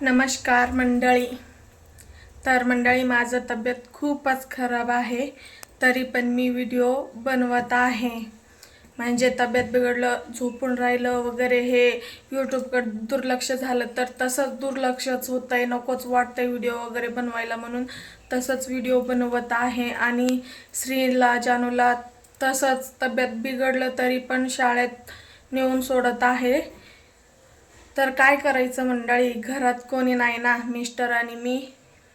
नमस्कार मंडळी. तर मंडळी माझं तब्येत खूपच खराब आहे तरी पण मी व्हिडिओ बनवत आहे. म्हणजे तब्येत बिघडलं झोपून राहिलं वगैरे हे यूट्यूबकडे दुर्लक्ष झालं तर तसंच दुर्लक्षच होतं आहे नकोच वाटतंय व्हिडिओ वगैरे बनवायला म्हणून तसंच व्हिडिओ बनवत आहे. आणि श्रीला जानूला तसंच तब्येत बिघडलं तरी पण शाळेत नेऊन सोडत आहे. तर काय करायचं मंडळी? घरात कोणी नाही ना? मिस्टर आणि मी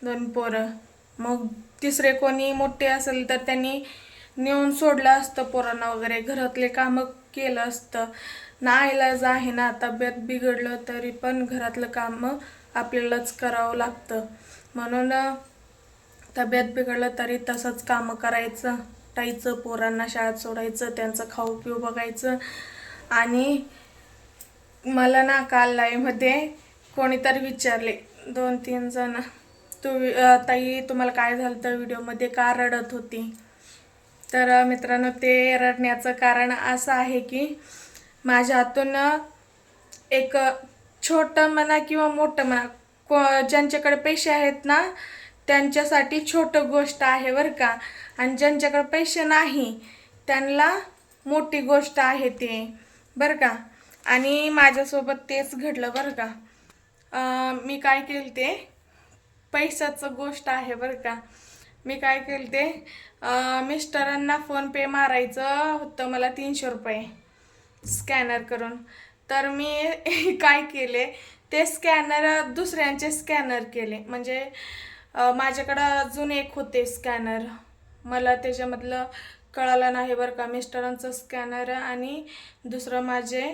दोन पोरं. मग तिसरे कोणी मोठे असेल तर त्यांनी नेऊन सोडलं असतं पोरांना वगैरे. घरातले कामं केलं असतं. नाईलाज आहे ना तब्येत बिघडलं तरी पण घरातलं कामं आपल्यालाच करावं लागतं. म्हणून तब्येत बिघडलं तरी तसंच कामं करायचं. टायचं पोरांना शाळेत सोडायचं त्यांचं खाऊ पिऊ बघायचं आणि मला ना काल लाईव्हमध्ये कोणीतरी विचारले. दोन तीन जण. तू ताई तुम्हाला काय झालं तर व्हिडिओमध्ये? का रडत होती? तर मित्रांनो ते रडण्याचं कारण असं आहे की माझ्या हातून एक छोटं म्हणा किंवा मोठं म्हणा को ज्यांच्याकडे पैसे आहेत ना त्यांच्यासाठी छोटं गोष्ट आहे बरं का. आणि ज्यांच्याकडे पैसे नाही त्यांना मोठी गोष्ट आहे ते. बरं का? आणि माझ्यासोबत तेच घडलं बरं का. मी काय केलं ते पैशाचं गोष्ट आहे बरं का. मी काय केलं ते मिस्टरांना फोनपे मारायचं होतं मला तीनशे रुपये स्कॅनर करून. तर मी काय केले? ते स्कॅनर दुसऱ्यांचे स्कॅनर केले. म्हणजे माझ्याकडं अजून एक होते स्कॅनर. मला त्याच्यामधलं कळालं नाही बरं का. मिस्टरांचं स्कॅनर आणि दुसरं माझे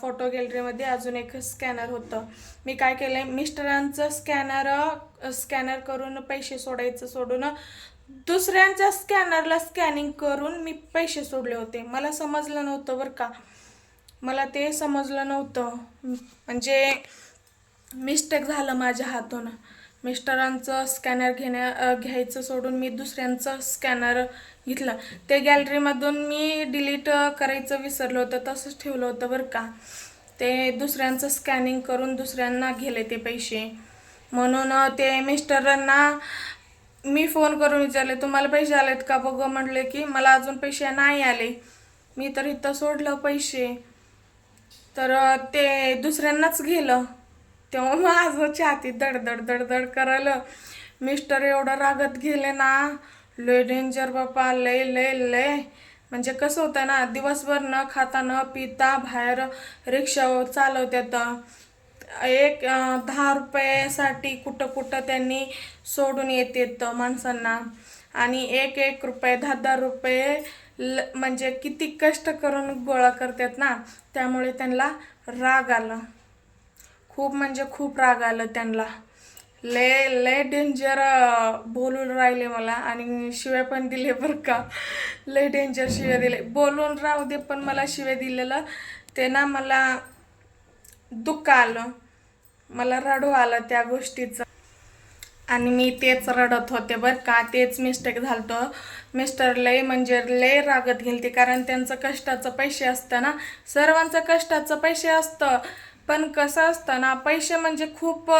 फोटो गॅलरीमध्ये अजून एक स्कॅनर होतं. मी काय केलं आहे मिस्टरांचं स्कॅनर स्कॅनर करून पैसे सोडायचं सोडून दुसऱ्यांच्या स्कॅनरला स्कॅनिंग करून मी पैसे सोडले होते. मला समजलं नव्हतं बरं का. मला ते समजलं नव्हतं. म्हणजे मिस्टेक झालं माझ्या हातून. मिस्टरांचं स्कॅनर घेण्या घ्यायचं सोडून मी दुसऱ्यांचं स्कॅनर घेतलं. ते गॅलरीमधून मी डिलीट करायचं विसरलं होतं तसंच ठेवलं होतं बरं का. ते दुसऱ्यांचं स्कॅनिंग करून दुसऱ्यांना गेले ते पैसे. म्हणून ते मिस्टरांना मी फोन करून विचारले तुम्हाला पैसे आलेत का बघ? म्हटले की मला अजून पैसे नाही आले. मी तर इथं सोडलं पैसे. तर ते दुसऱ्यांनाच गेलं. तेव्हा माझं छाती दडदड दडदड करायला. मिस्टर एवढं रागत गेले ना. लय डेंजर बापा लय लय लय. म्हणजे कसं होतं ना दिवसभर न खाता न पिता बाहेर रिक्षा चालवतात. एक दहा रुपयासाठी कुठं कुठं त्यांनी सोडून येतात माणसांना. आणि एक एक रुपये दहा दहा रुपये ल म्हणजे किती कष्ट करून गोळा करतात ना. त्यामुळे त्यांना राग आला. खूप म्हणजे खूप राग आलं त्यांना. लय लय डेंजर बोलून राहिले मला आणि शिव्या पण दिले बरं का. लय डेंजर शिव्या दिले. बोलून राहू दे पण मला शिव्या दिलेलं. ते ना मला दुःख आलं. मला रडू आलं त्या गोष्टीचं. आणि मी तेच रडत होते बरं का. तेच मिस्टेक झालतो. मिस्टर लय म्हणजे लय रागत गेलते. कारण त्यांचं कष्टाचं पैसे असतं ना. सर्वांचं कष्टाचं पैसे असतं. पण कसं असतं ना पैसे म्हणजे खूप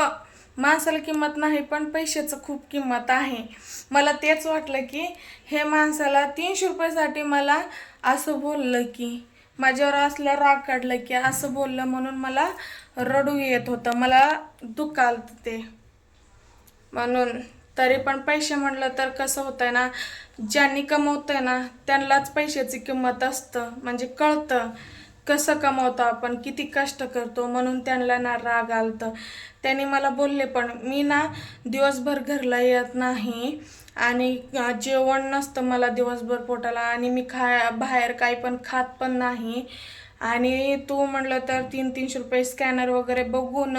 माणसाला किंमत नाही पण पैशाचं खूप किंमत आहे. मला तेच वाटलं की हे माणसाला तीनशे रुपयासाठी मला असं बोललं की माझ्यावर असलं राग काढलं की असं बोललं म्हणून मला रडू येत होतं. मला दुःख आलं ते. म्हणून तरी पण पैसे म्हणलं तर कसं होतंय ना ज्यांनी कमवतंय ना त्यांनाच पैशाची किंमत असतं. म्हणजे कळतं. कसं कमवतो आपण किती कष्ट करतो म्हणून त्यांना ना राग आलतं. त्यांनी मला बोलले पण मी ना दिवसभर घरला येत नाही आणि जेवण नसतं मला दिवसभर पोटाला आणि मी खा बाहेर काही पण खात पण नाही. आणि तू म्हणलं तर तीन तीनशे रुपये स्कॅनर वगैरे बघून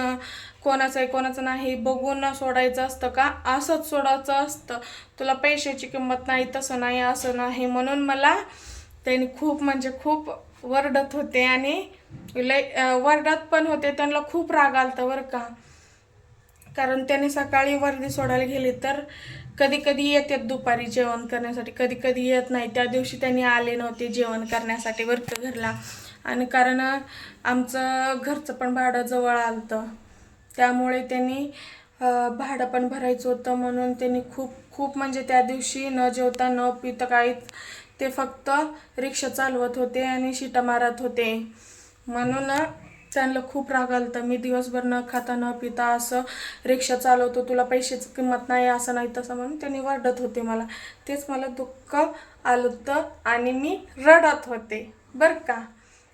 कोणाचं आहे कोणाचं नाही बघून सोडायचं असतं का? असंच सोडायचं असतं. तुला पैशाची किंमत नाही तसं नाही असं नाही. म्हणून मला त्यांनी खूप म्हणजे खूप वरडत होते आणि लय वरडत पण होते त्यांना खूप राग आलता बरं का. कारण त्याने सकाळी वर्दी सोडायला गेली तर कधी कधी येतात दुपारी जेवण करण्यासाठी कधी कधी येत नाही. त्या दिवशी त्यांनी आले नव्हते जेवण करण्यासाठी वर्क घरला. आणि कारण आमचं घरचं पण भाडं जवळ आलतं. त्यामुळे त्यांनी भाडं पण भरायचं होतं म्हणून त्यांनी खूप खूप म्हणजे त्या दिवशी न जेवता न पिता काहीच ते फक्त रिक्षा चालवत होते आणि शिटा मारत होते. म्हणून त्यांना खूप राग आलता. मी दिवसभर न खाता न पिता असं रिक्षा चालवतो तुला पैशाची किंमत नाही असं नाही तसं म्हणून त्यांनी वाढत होते मला. तेच मला दुःख आलं होतं आणि मी रडत होते. बरं का?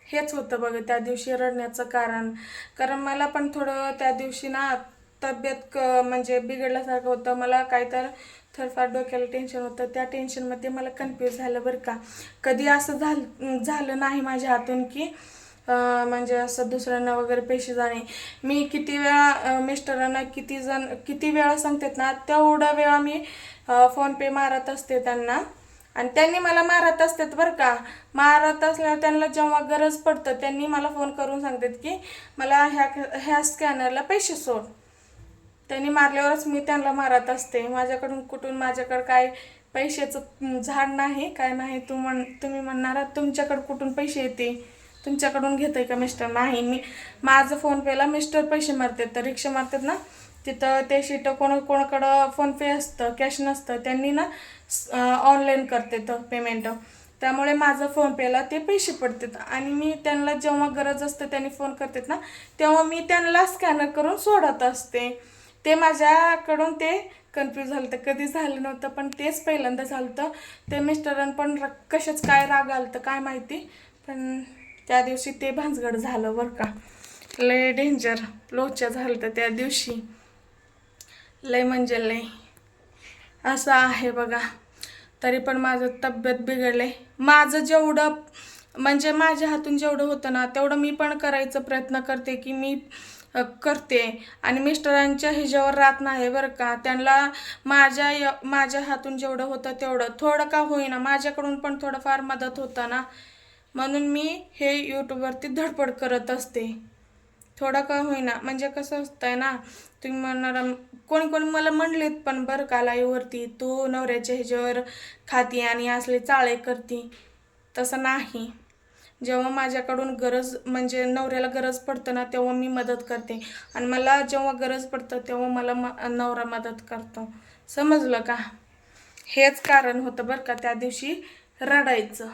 हेच होतं बघ त्या दिवशी रडण्याचं कारण. कारण मला पण थोडं त्या दिवशी ना तब्येत क म्हणजे बिघडल्यासारखं होतं. मला काय थोडंफार डोक्याला टेन्शन होतं. त्या टेन्शनमध्ये मला कन्फ्यूज झालं बरं का. कधी असं झालं झालं नाही माझ्या हातून की म्हणजे असं दुसऱ्यांना वगैरे पैसे जाणे. मी किती वेळा मिस्टरांना किती जण किती वेळा सांगतात ना तेवढा वेळा मी फोनपे मारत असते त्यांना. आणि त्यांनी मला मारत असतात बरं का. मारत असल्यावर त्यांना जेव्हा गरज पडतं त्यांनी मला फोन करून सांगतात की मला ह्या ह्या स्कॅनरला पैसे सोड. त्यांनी मारल्यावरच मी त्यांना मारत असते. माझ्याकडून कुठून माझ्याकडं काय पैशाचं झाड नाही काय नाही तू म्हण तुम्ही म्हणणार तुमच्याकडं कुठून पैसे येते? तुमच्याकडून घेताय का मिस्टर? नाही मी माझं फोनपेला मिस्टर पैसे मारतात तर रिक्षा मारतात ना तिथं ते शीट कोण कोणाकडं फोनपे असतं कॅश नसतं त्यांनी ना ऑनलाईन करतात पेमेंट. त्यामुळे माझं फोनपेला ते पैसे पडतात. आणि मी त्यांना जेव्हा गरज असते त्यांनी फोन करतात ना तेव्हा मी त्यांना स्कॅनर करून सोडत असते. ते माझ्याकडून ते कन्फ्यूज झालं होतं. कधी झालं नव्हतं पण तेच पहिल्यांदा झालं होतं. ते मिस्टरांना पण र- कशाच काय राग आलं होतं काय माहिती पण त्या दिवशी ते भांजगड झालं बरं का. लय डेंजर लोच्या झालं होतं त्या दिवशी. लय म्हणजे लय. असं आहे बघा. तरी पण माझं तब्येत बिघडले माझं जेवढं म्हणजे माझ्या हातून जेवढं होतं ना तेवढं मी पण करायचा प्रयत्न करते की मी करते. आणि मिस्टरांच्या ह्याच्यावर राहत नाही बरं का. त्यांना माझ्या य- माझ्या हातून जेवढं होतं तेवढं. थोडं का होईना माझ्याकडून पण थोडंफार मदत होतं ना. म्हणून मी हे यूट्यूबवरती धडपड करत असते. थोडं का होईना. म्हणजे कसं असतंय ना तुम्ही म्हणणार कोणी कोणी मला म्हणलेत पण बरं का लाईववरती तू नवऱ्याच्या ह्याच्यावर खाती आणि असले चाळे करती. तसं नाही. जेव्हा माझ्याकडून गरज म्हणजे नवऱ्याला गरज पडतं ना तेव्हा मी मदत करते. आणि मला जेव्हा गरज पडतं तेव्हा मला म नवरा मदत करतो. समजलं का? हेच कारण होतं बरं का त्या दिवशी रडायचं.